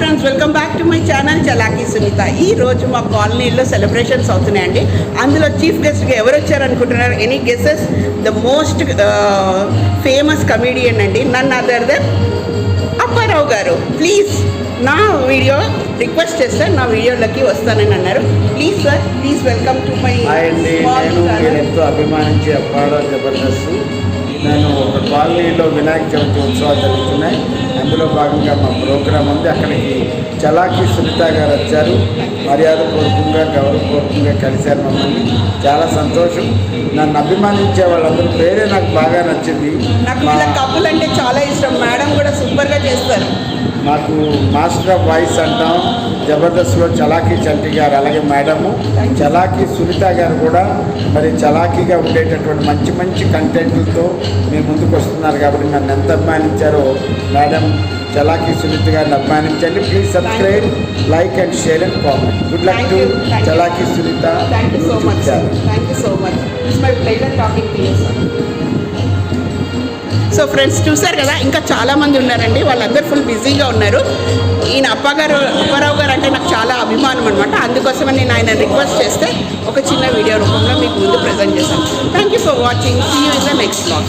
Friends welcome back to my channel Chalaki Sunitha ఈ రోజు మా కాలనీలో సెలబ్రేషన్స్ అవుతున్నాయండి. అందులో చీఫ్ గెస్ట్గా ఎవరు వచ్చారనుకుంటున్నారు? Any guesses the most famous comedian అండి నన్ను అదర్ దెన్ అప్పారావు గారు. ప్లీజ్ నా వీడియో రిక్వెస్ట్ చేస్తే నా వీడియోలకి వస్తానని అన్నారు. Please sir please welcome to my ఎంతో అభిమానించే అప్పాడ జబర్దస్త్. నేను ఒక కాలనీలో వినాయక చవితి ఉత్సవాలు జరుగుతున్నాయి. అందులో భాగంగా మా ప్రోగ్రాం ఉంది. అక్కడికి చలాకీ సునీత గారు వచ్చారు. మర్యాదపూర్వకంగా గౌరవపూర్వకంగా కలిశారు మమ్మల్ని. చాలా సంతోషం. నన్ను అభిమానించే వాళ్ళందరూ పేరే నాకు బాగా నచ్చింది. నాకు కప్పులు అంటే చాలా ఇష్టం. మేడం కూడా సూపర్గా చేస్తారు. మాకు మాస్టర్ ఆఫ్ వాయిస్ అంటాం జబర్దస్త్లో చలాకీ చంటి గారు అలాగే మేడము. చలాకీ సునీత గారు కూడా మరి చలాకీగా ఉండేటటువంటి మంచి మంచి కంటెంట్లతో మీ ముందుకు వస్తున్నారు కాబట్టి నన్ను ఎంత అభిమానించారో మేడం చలాకీ సునీత గారిని అభిమానించండి. Please subscribe like and share and comment good luck to. Chalaki Sunitha thank you so much thank you so much it's my pleasure talking to you sir so friends చూసారు కదా ఇంకా చాలా మంది ఉన్నారండి. వాళ్ళందరూ ఫుల్ బిజీగా ఉన్నారు. ఈయన అప్పగారు అప్పారావు గారు అంటే నాకు చాలా అభిమానం అనమాట అందుకోసమే నేను ఆయన రిక్వెస్ట్ చేస్తే ఒక చిన్న వీడియో రూపంలో మీకు ముందు ప్రజెంట్ చేశాను. Thank you for watching see you in the next blog